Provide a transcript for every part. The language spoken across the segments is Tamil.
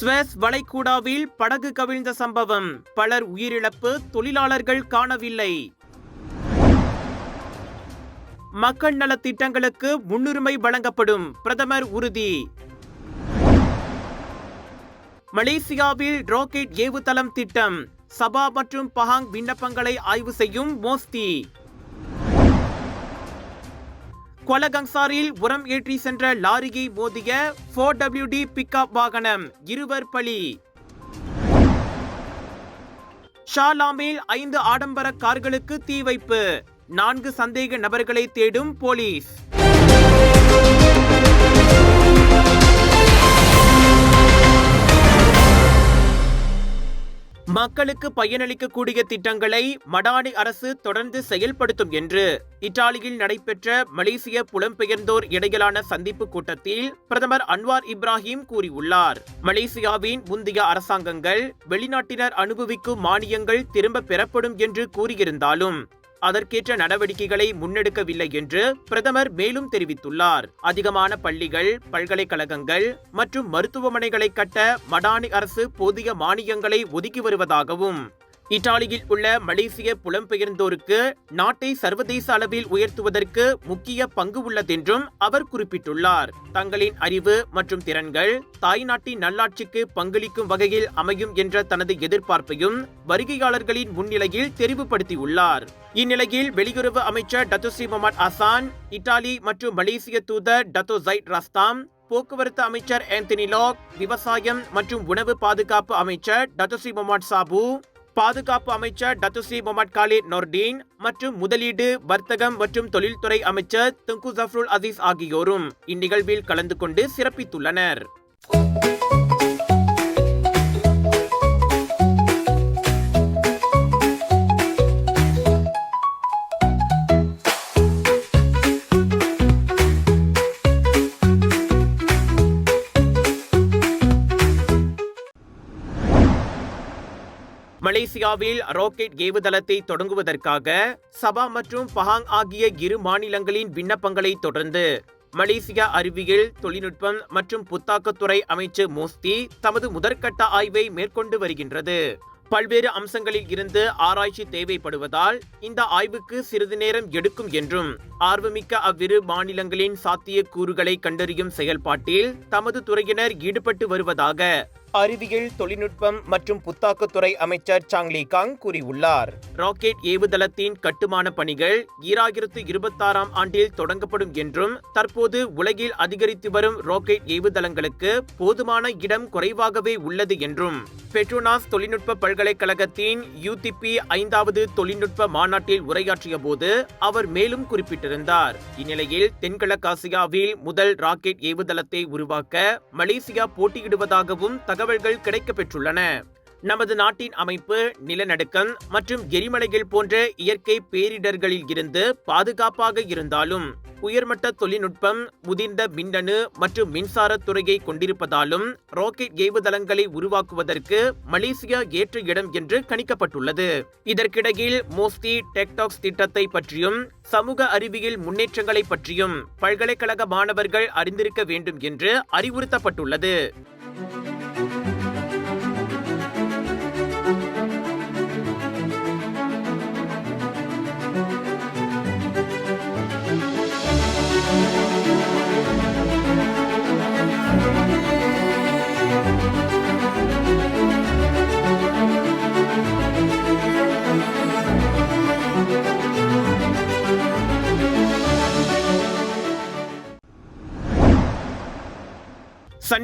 ஸ்வெஸ் வளைகுடாவில் படகு கவிழ்ந்த சம்பவம். பலர் உயிரிழப்பு தொழிலாளர்கள் காணவில்லை. மக்கள் நலத் திட்டங்களுக்கு முன்னுரிமை வழங்கப்படும். பிரதமர் உறுதி. மலேசியாவில் ராக்கெட் ஏவுதளம் திட்டம். சபா மற்றும் பஹாங் விண்ணப்பங்களை ஆய்வு செய்யும் மோஸ்தி. கொலகங்சாரில் உரம் ஏற்றி சென்ற லாரியை மோதிய போர் டபிள்யூ டி பிக்அப் வாகனம் இருவர் பலி. ஷாலாமில் ஐந்து ஆடம்பர கார்களுக்கு தீ வைப்பு. நான்கு சந்தேக நபர்களை தேடும் போலீஸ். மக்களுக்கு பயனளிக்கக்கூடிய திட்டங்களை மடானி அரசு தொடர்ந்து செயல்படுத்தும் என்று இத்தாலியில் நடைபெற்ற மலேசிய புலம்பெயர்ந்தோர் இடையிலான சந்திப்பு கூட்டத்தில் பிரதமர் அன்வார் இப்ராஹிம் கூறியுள்ளார். மலேசியாவின் முந்தைய அரசாங்கங்கள் வெளிநாட்டினர் அனுபவிக்கும் மானியங்கள் திரும்ப பெறப்படும் என்று கூறியிருந்தாலும் அதற்கேற்ற நடவடிக்கைகளை முன்னெடுக்கவில்லை என்று பிரதமர் மேலும் தெரிவித்துள்ளார். அதிகமான பள்ளிகள் பல்கலைக்கழகங்கள் மற்றும் மருத்துவமனைகளை கட்ட மடானி அரசு போதிய மானியங்களை ஒதுக்கி வருவதாகவும் இத்தாலியில் உள்ள மலேசிய புலம்பெயர்ந்தோருக்கு நாட்டை சர்வதேச அளவில் உயர்த்துவதற்கு முக்கிய பங்கு உள்ளதென்றும் அவர் குறிப்பிட்டுள்ளார். தங்களின் அறிவு மற்றும் திறன்கள் தாய்நாட்டின் நல்லாட்சிக்கு பங்களிக்கும் வகையில் அமையும் என்ற தனது எதிர்பார்ப்பையும் வருகையாளர்களின் முன்னிலையில் தெரிவுபடுத்தியுள்ளார். இந்நிலையில் வெளியுறவு அமைச்சர் டத்துஸ்ரீ முகமது அசான் இத்தாலி மற்றும் மலேசிய தூதர் டத்தோ ஜைட் ரஸ்தாம் போக்குவரத்து அமைச்சர் ஆந்தனி லாக் விவசாயம் மற்றும் உணவு பாதுகாப்பு அமைச்சர் டத்துஸ்ரீ முகமது சாபு பாதுகாப்பு அமைச்சர் டத்துஸ்ரீ முகமது காலித் நொர்டீன் மற்றும் முதலீடு வர்த்தகம் மற்றும் தொழில்துறை அமைச்சர் துங்கு ஜஃப்ருல் அசீஸ் ஆகியோரும் இந்நிகழ்வில் கலந்து கொண்டு சிறப்பித்துள்ளனர். மலேசியாவில் ராக்கெட் ஏவுதளத்தை தொடங்குவதற்காக சபா மற்றும் பஹாங் ஆகிய இரு மாநிலங்களின் விண்ணப்பங்களை தொடர்ந்து மலேசியா அறிவியல் தொழில்நுட்பம் மற்றும் புத்தாக்கத்துறை அமைச்சர் மோஸ்தி தமது முதற்கட்ட ஆய்வை மேற்கொண்டு வருகின்றது. பல்வேறு அம்சங்களில் இருந்து ஆராய்ச்சி தேவைப்படுவதால் இந்த ஆய்வுக்கு சிறிது நேரம் எடுக்கும் என்றும் ஆர்வமிக்க அவ்விரு மாநிலங்களின் சாத்திய கூறுகளை கண்டறியும் செயல்பாட்டில் தமது துறையினர் ஈடுபட்டு வருவதாக அறிவியல் தொழில்நுட்பம் மற்றும் புத்தாக்கத்துறை அமைச்சர் சாங்லி காங் கூறியுள்ளார். ராக்கெட் ஏவுதளத்தின் கட்டுமான பணிகள் ஈராயிரத்து இருபத்தாறாம் ஆண்டில் தொடங்கப்படும் என்றும் தற்போது உலகில் அதிகரித்து வரும் ராக்கெட் ஏவுதளங்களுக்கு போதுமான இடம் குறைவாகவே உள்ளது என்றும் பெட்ரோனாஸ் தொழில்நுட்ப பல்கலைக்கழகத்தின் யூதிபி ஐந்தாவது தொழில்நுட்ப மாநாட்டில் உரையாற்றிய போது அவர் மேலும் குறிப்பிட்டிருந்தார். இந்நிலையில் தென்கிழக்காசியாவில் முதல் ராக்கெட் ஏவுதளத்தை உருவாக்க மலேசியா போட்டியிடுவதாகவும் தகவல்கள் கிடைக்கப்பெற்றுள்ளன. நமது நாட்டின் அமைப்பு நிலநடுக்கம் மற்றும் எரிமலைகள் போன்ற இயற்கை பேரிடர்களில் இருந்து பாதுகாப்பாக இருந்தாலும் உயர்மட்ட தொழில்நுட்பம் முதிர்ந்த மின்னணு மற்றும் மின்சார துறையை கொண்டிருப்பதாலும் ராக்கெட் ஏவுதளங்களை உருவாக்குவதற்கு மலேசியா ஏற்ற இடம் என்று கணிக்கப்பட்டுள்ளது. இதற்கிடையில் மோஸ்தி டெக்டாக்ஸ் திட்டத்தை பற்றியும் சமூக அறிவியல் முன்னேற்றங்களை பற்றியும் பல்கலைக்கழக மாணவர்கள் அறிந்திருக்க வேண்டும் என்று அறிவுறுத்தப்பட்டுள்ளது.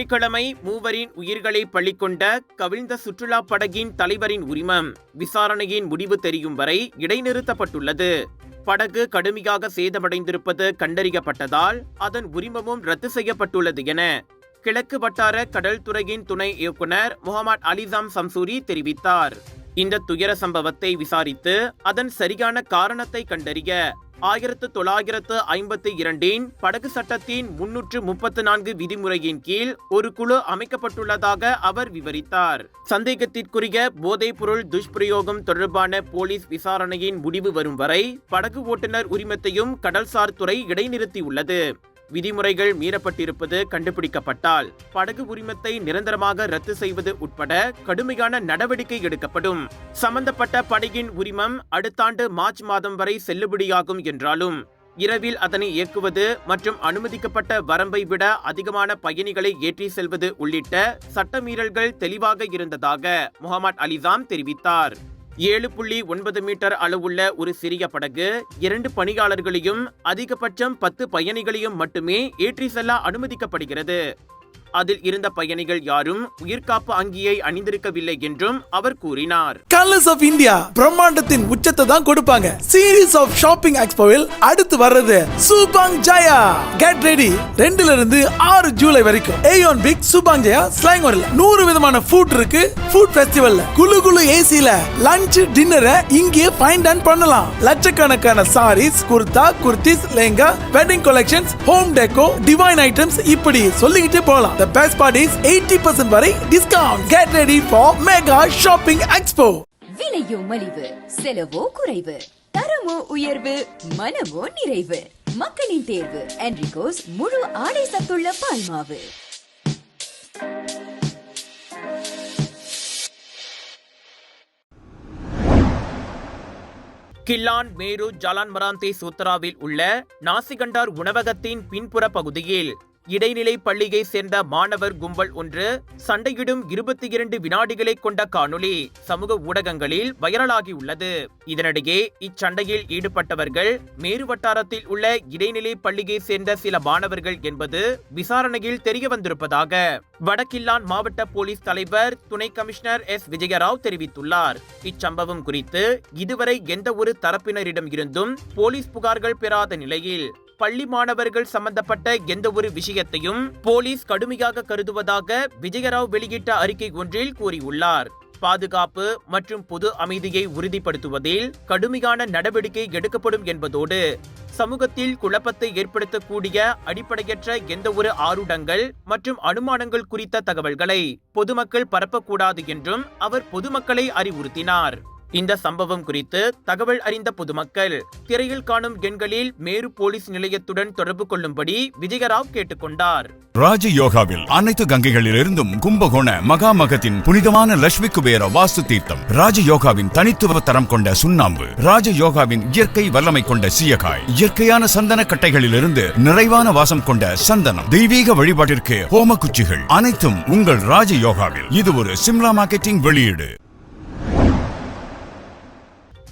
சனிக்கிழமை மூவரின் உயிர்களை பள்ளிக்கொண்ட கவிழ்ந்த சுற்றுலா படகின் தலைவரின் உரிமம் விசாரணையின் முடிவு தெரியும் வரை இடைநிறுத்தப்பட்டுள்ளது. படகு கடுமையாக சேதமடைந்திருப்பது கண்டறியப்பட்டதால் அதன் உரிமமும் ரத்து செய்யப்பட்டுள்ளது என கிழக்கு வட்டார கடல் துறையின் துணை இயக்குனர் முகமது அலிசாம் சம்சூரி தெரிவித்தார். இந்த துயர சம்பவத்தை விசாரித்து அதன் சரியான காரணத்தை கண்டறிய ஆயிரத்து தொள்ளாயிரத்து ஐம்பத்தி இரண்டின் படகு சட்டத்தின் முன்னூற்று முப்பத்து நான்கு விதிமுறையின் கீழ் ஒரு குழு அமைக்கப்பட்டுள்ளதாக அவர் விவரித்தார். சந்தேகத்திற்குரிய போதைப் பொருள் துஷ்பிரயோகம் தொடர்பான போலீஸ் விசாரணையின் முடிவு வரும் வரை படகு ஓட்டுநர் உரிமத்தையும் கடல்சார் துறை இடைநிறுத்தியுள்ளது. விதிமுறைகள் மீறப்பட்டிருப்பது கண்டுபிடிக்கப்பட்டால் படகு உரிமத்தை நிரந்தரமாக ரத்து செய்வது உட்பட கடுமையான நடவடிக்கை எடுக்கப்படும். சம்பந்தப்பட்ட படகின் உரிமம் அடுத்த ஆண்டு மார்ச் மாதம் வரை செல்லுபடியாகும் என்றாலும் இரவில் அதனை இயக்குவது மற்றும் அனுமதிக்கப்பட்ட வரம்பை விட அதிகமான பயணிகளை ஏற்றி செல்வது உள்ளிட்ட சட்டமீறல்கள் தெளிவாக இருந்ததாக முகமது அலிசாம் தெரிவித்தார். ஏழு புள்ளி ஒன்பது மீட்டர் அளவுள்ள ஒரு சிறிய படகு இரண்டு பணியாளர்களையும் அதிகபட்சம் பத்து பயணிகளையும் மட்டுமே ஏற்றி செல்ல அனுமதிக்கப்படுகிறது. அதில் இருந்த பயணிகள் யாரும் உயிர்காப்பு அங்கியை அணிந்திருக்கவில்லை என்றும் அவர் கூறினார். கலர்ஸ் ஆஃப் இந்தியா பிரம்மாண்டத்தின் உச்சத்தை தான் கொடுப்பாங்க. சீரீஸ் ஆஃப் ஷாப்பிங் எக்ஸ்போவில் அடுத்து வர்றது சூபாங் ஜாயா கெட் ரெடி ரெண்டுல இருந்து ஆறு ஜூலை வரைக்கும். ஏயோன் பிக் சூபாங் ஜாயா வரல நூறு விதமான ஃபுட் இருக்கு. ஃபுட் ஃபெஸ்டிவல்ல குழு குழு ஏசில லஞ்ச் டின்னரை இங்கே ஃபைண்ட் அண்ட் பண்ணலாம். லட்சக்கணக்கான sarees kurta kurtis lehenga wedding collections home decor divine items இப்படி சொல்லிக்கிட்டே போகலாம். த பெஸ்ட் பார்ட் இஸ் 80% வரை discount get ready for mega shopping expo விலையோ மலிவு செலவோ குறைவு தரமோ உயர்வு மனமோ நிறைவு. மக்களின் தேர்வு என்ரிகோஸ் முழு ஆடை சத்துள்ள பால்மாவு கில்லான் மேரு ஜலான் மராந்தே சூத்ராவில் உள்ள நாசிகண்டார் உணவகத்தின் பின்புற பகுதியில் இடைநிலை பள்ளியை சேர்ந்த மாணவர் கும்பல் ஒன்று சண்டையிடும் இருபத்தி இரண்டு வினாடிகளை கொண்ட காணொளி சமூக ஊடகங்களில் வைரலாகியுள்ளது. இதனிடையே இச்சண்டையில் ஈடுபட்டவர்கள் மேரு வட்டாரத்தில் உள்ள இடைநிலை பள்ளியை சேர்ந்த சில மாணவர்கள் என்பது விசாரணையில் தெரிய வந்திருப்பதாக வடக்கில்லான் மாவட்ட போலீஸ் தலைவர் துணை கமிஷனர் எஸ். விஜயராவ் தெரிவித்துள்ளார். இச்சம்பவம் குறித்து இதுவரை எந்த ஒரு தரப்பினரிடம் இருந்தும் போலீஸ் புகார்கள் பெறாத நிலையில் பள்ளி மாணவர்கள் சம்பந்தப்பட்ட எந்த ஒரு விஷயத்தையும் போலீஸ் கடுமையாக கருதுவதாக விஜயராவ் வெளியிட்ட அறிக்கை ஒன்றில் கூறியுள்ளார். பாதுகாப்பு மற்றும் பொது அமைதியை உறுதிப்படுத்துவதில் கடுமையான நடவடிக்கை எடுக்கப்படும் என்பதோடு சமூகத்தில் குழப்பத்தை ஏற்படுத்தக்கூடிய அடிப்படையற்ற எந்த ஒரு ஆருடங்கள் மற்றும் அனுமானங்கள் குறித்த தகவல்களை பொதுமக்கள் பரப்பக்கூடாது என்றும் அவர் பொதுமக்களை அறிவுறுத்தினார். இந்த சம்பவம் குறித்து தகவல் அறிந்த பொதுமக்கள் திரையில் காணும் எண்களில் மேரு போலீஸ் நிலையத்துடன் தொடர்பு கொள்ளும்படி விஜயராவ் கேட்டுக்கொண்டார். ராஜ யோகாவில் அனைத்து கங்கைகளிலிருந்தும் கும்பகோண மகாமகத்தின் புனிதமான லட்சுமி குபேர வாஸ்து தீர்த்தம் ராஜ யோகாவின் தனித்துவ தரம் கொண்ட சுண்ணாம்பு ராஜ யோகாவின் இயற்கை வல்லமை கொண்ட சீயகாய் இயற்கையான சந்தன கட்டைகளிலிருந்து நிறைவான வாசம் கொண்ட சந்தனம் தெய்வீக வழிபாட்டிற்கு ஹோம குச்சிகள் அனைத்தும் உங்கள் ராஜ யோகாவில் இது ஒரு சிம்லா மார்க்கெட்டிங் வெளியீடு.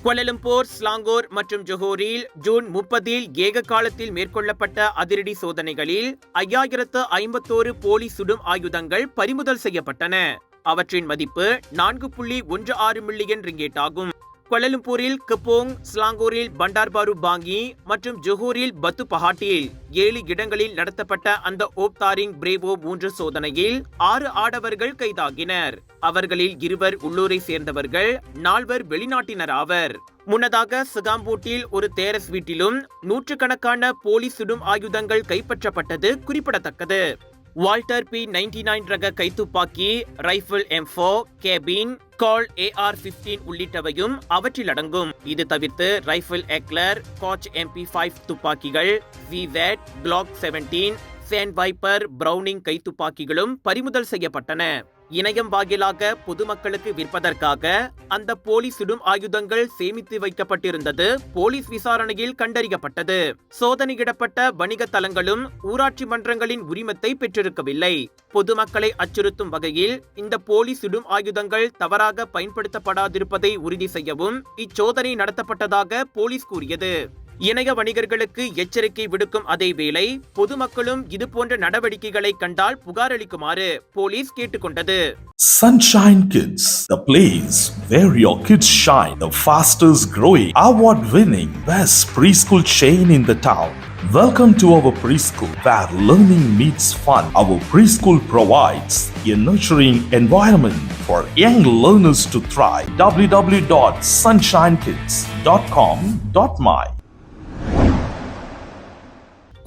குவலலம்பூர் ஸ்லாங்கூர் மற்றும் ஜொஹோரில் ஜூன் முப்பதில் ஏக காலத்தில் மேற்கொள்ளப்பட்ட அதிரடி சோதனைகளில் ஐயாயிரத்து ஐம்பத்தோரு போலி சுடும் ஆயுதங்கள் பறிமுதல் செய்யப்பட்டன. அவற்றின் மதிப்பு நான்கு புள்ளி ஒன்று ஆறு மில்லியன் ரிங்கேட் ஆகும். கொலலும்பூரில் கப்போங் ஸ்லாங்கூரில் பண்டார்பாரு பாங்கி மற்றும் ஜொஹூரில் பத்து பஹாட்டில் ஏழு இடங்களில் நடத்தப்பட்ட அந்த ஓப்தாரிங் பிரேவோ மூன்று சோதனையில் ஆறு ஆடவர்கள் கைதாகினர். அவர்களில் இருவர் உள்ளூரை சேர்ந்தவர்கள் நால்வர் வெளிநாட்டினர் ஆவர். முன்னதாக சுகாம்பூட்டில் ஒரு தேரஸ் வீட்டிலும் நூற்றுக்கணக்கான போலி சுடும் ஆயுதங்கள் கைப்பற்றப்பட்டது குறிப்பிடத்தக்கது. வால்டர் பி நைன்டி நைன் ரக கைத்துப்பாக்கி ரைபிள் எம் ஃபோர் கேபின் கால் ஏஆர் பிப்டீன் உள்ளிட்டவையும் அவற்றில் அடங்கும். இது தவிர்த்து rifle Heckler Koch MP five துப்பாக்கிகள் விவேட் கிளாக் செவன்டீன் சேன் வைப்பர் பிரவுனிங் கைத்துப்பாக்கிகளும் பறிமுதல் செய்யப்பட்டன. இணையம் வாயிலாக பொதுமக்களுக்கு விற்பதற்காக அந்த போலி சுடும் ஆயுதங்கள் சேமித்து வைக்கப்பட்டிருந்தது. போலீஸ் விசாரணையில் கண்டறியப்பட்டது. சோதனையிடப்பட்ட வணிக தலங்களும் ஊராட்சி மன்றங்களின் உரிமத்தை பெற்றிருக்கவில்லை. பொதுமக்களை அச்சுறுத்தும் வகையில் இந்த போலி சுடும் ஆயுதங்கள் தவறாக பயன்படுத்தப்படாதிருப்பதை உறுதி செய்யவும் இச்சோதனை நடத்தப்பட்டதாக போலீஸ் கூறியது. இணைய வணிகர்களுக்கு எச்சரிக்கை விடுக்கும் அதே வேளை பொதுமக்களும் இதுபோன்ற நடவடிக்கைகளை கண்டால் புகார் அளிக்குமாறு போலீஸ் கேட்டுக்கொண்டது Sunshine Kids, the place where your kids shine, the fastest growing, award winning, best preschool chain in the town. Welcome to our preschool where learning meets fun. Our preschool provides a nurturing environment for young learners to thrive. www.sunshinekids.com.my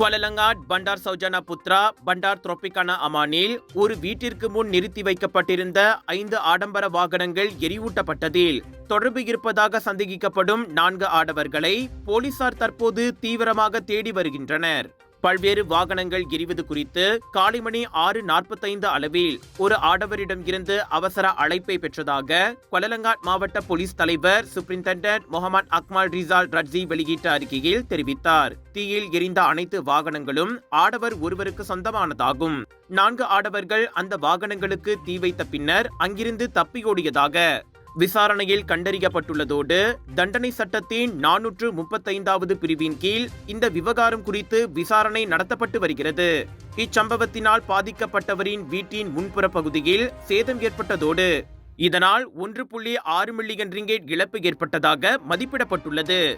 Kuala Langat Bandar Saujana Putra Bandar Tropicana அமானில் ஒரு வீட்டிற்கு முன் நிறுத்தி வைக்கப்பட்டிருந்த ஐந்து ஆடம்பர வாகனங்கள் எரிவூட்டப்பட்டதில் தொடர்பு இருப்பதாக சந்தேகிக்கப்படும் நான்கு ஆடவர்களை போலீசார் தற்போது தீவிரமாக தேடி வருகின்றனர். பல்வேறு வாகனங்கள் எரிவது குறித்து காலை மணி ஆறு நாற்பத்தைந்து அளவில் ஒரு ஆடவரிடம் இருந்து அவசர அழைப்பை பெற்றதாக கொலலங்காட் மாவட்ட போலீஸ் தலைவர் superintendent Mohamad Akmal Rizal Radzi வெளியிட்ட அறிக்கையில் தெரிவித்தார். தீயில் எரிந்த அனைத்து வாகனங்களும் ஆடவர் ஒருவருக்கு சொந்தமானதாகும். நான்கு ஆடவர்கள் அந்த வாகனங்களுக்கு தீ வைத்த பின்னர் அங்கிருந்து தப்பியோடியதாக விசாரணையில் கண்டறியப்பட்டுள்ளதோடு தண்டனை சட்டத்தின் நானூற்று முப்பத்தைந்தாவது பிரிவின் கீழ் இந்த விவகாரம் குறித்து விசாரணை நடத்தப்பட்டு வருகிறது. இச்சம்பவத்தினால் பாதிக்கப்பட்டவரின் வீட்டின் முன்புற பகுதியில் சேதம் ஏற்பட்டதோடு இதனால் ஒன்று புள்ளி ஆறு மில்லியன் ரிங்கேட் இழப்பு ஏற்பட்டதாக மதிப்பிடப்பட்டுள்ளது.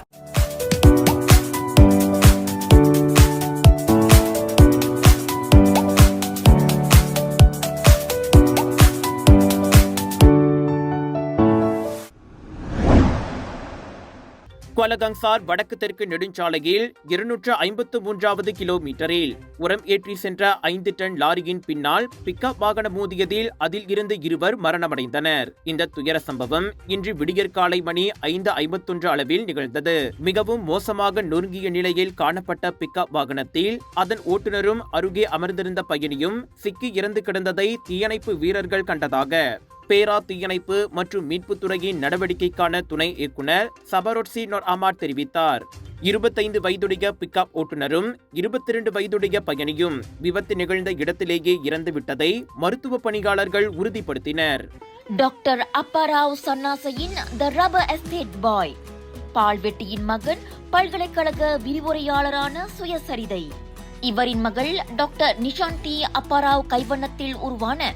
குவலகங்சார் வடக்கு தெற்கு நெடுஞ்சாலையில் இருநூற்று ஐம்பத்து மூன்றாவது கிலோமீட்டரில் உரம் ஏற்றி சென்ற ஐந்து டன் லாரியின் பின்னால் பிக்கப் வாகனம் மோதியதில் அதில் இருந்து இருவர் மரணமடைந்தனர். இந்த துயர சம்பவம் இன்று விடியற்காலை மணி ஐந்து ஐம்பத்தொன்று அளவில் நிகழ்ந்தது. மிகவும் மோசமாக நொறுங்கிய நிலையில் காணப்பட்ட பிக்கப் வாகனத்தில் அதன் ஓட்டுநரும் அருகே அமர்ந்திருந்த பயணியும் சிக்கி இறந்து கிடந்ததை தீயணைப்பு வீரர்கள் கண்டதாக பேரா தீயணைப்பு மற்றும் மீட்புத் துறையின் நடவடிக்கைக்கான துணை இயக்குனர் சபரோட்சி நொர் அமார் தெரிவித்தார். இருபத்தைந்து வயதுடைய பிக்கப் ஓட்டுநரும் இருபத்தி இரண்டு வயதுடைய பயணியும் விபத்து நிகழ்ந்த இடத்திலேயே இறந்து விட்டதை மருத்துவ பணியாளர்கள் உறுதிப்படுத்தினர். டாக்டர் அப்பாராவ் சன்னாசையின் த ரப்பர் எஸ்டேட் பாய். பால்வெட்டியின் மகன் பல்கலைக்கழக விரிவுரையாளரான சுயசரிதை. இவரின் மகள் டாக்டர் நிஷாந்தி அப்பாராவ் கைவண்ணத்தில் உருவான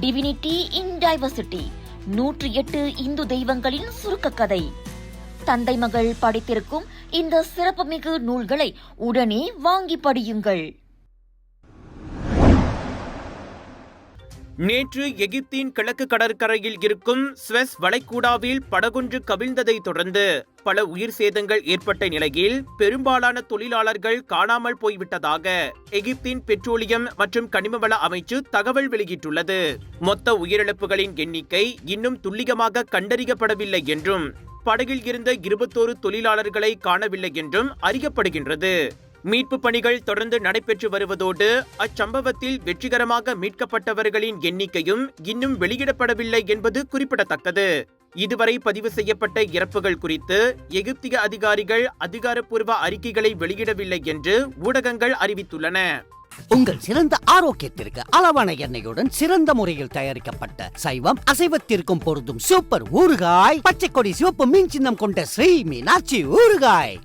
டிவினிட்டி இன் டைவர்சிட்டி நூற்றி எட்டு இந்து தெய்வங்களின் சுருக்க கதை தந்தை மகள் படித்திருக்கும் இந்த சிறப்புமிகு நூல்களை உடனே வாங்கி படியுங்கள். நேற்று எகிப்தின் கிழக்கு கடற்கரையில் இருக்கும் ஸ்வெஸ் வளைகுடாவில் படகொன்று கவிழ்ந்ததை தொடர்ந்து பல உயிர் சேதங்கள் ஏற்பட்ட நிலையில் பெரும்பாலான தொழிலாளர்கள் காணாமல் போய்விட்டதாக எகிப்தின் பெட்ரோலியம் மற்றும் கனிமவள அமைச்சு தகவல் வெளியிட்டுள்ளது. மொத்த உயிரிழப்புகளின் எண்ணிக்கை இன்னும் துல்லியமாக கண்டறியப்படவில்லை என்றும் படகில் இருந்த இருபத்தோரு தொழிலாளர்களை காணவில்லை என்றும் அறியப்படுகின்றது. மீட்பு பணிகள் தொடர்ந்து நடைபெற்று வருவதோடு அச்சம்பவத்தில் வெற்றிகரமாக மீட்கப்பட்டவர்களின் எண்ணிக்கையும் இன்னும் வெளியிடப்படவில்லை என்பது குறிப்பிடத்தக்கது. இதுவரை பதிவு செய்யப்பட்ட இறப்புகள் குறித்து எகிப்திய அதிகாரிகள் அதிகாரப்பூர்வ அறிக்கைகளை வெளியிடவில்லை என்று ஊடகங்கள் அறிவித்துள்ளன. உங்கள் சிறந்த ஆரோக்கியத்திற்கு அளவான எண்ணெயுடன் சிறந்த முறையில் தயாரிக்கப்பட்ட சைவம் அசைவத்திற்கும் பொருந்தும் சூப்பர் ஊறுகாய் பச்சை கொடி சிவப்பு மீன் சின்னம் கொண்ட ஸ்ரீ மீனாட்சி ஊறுகாய்.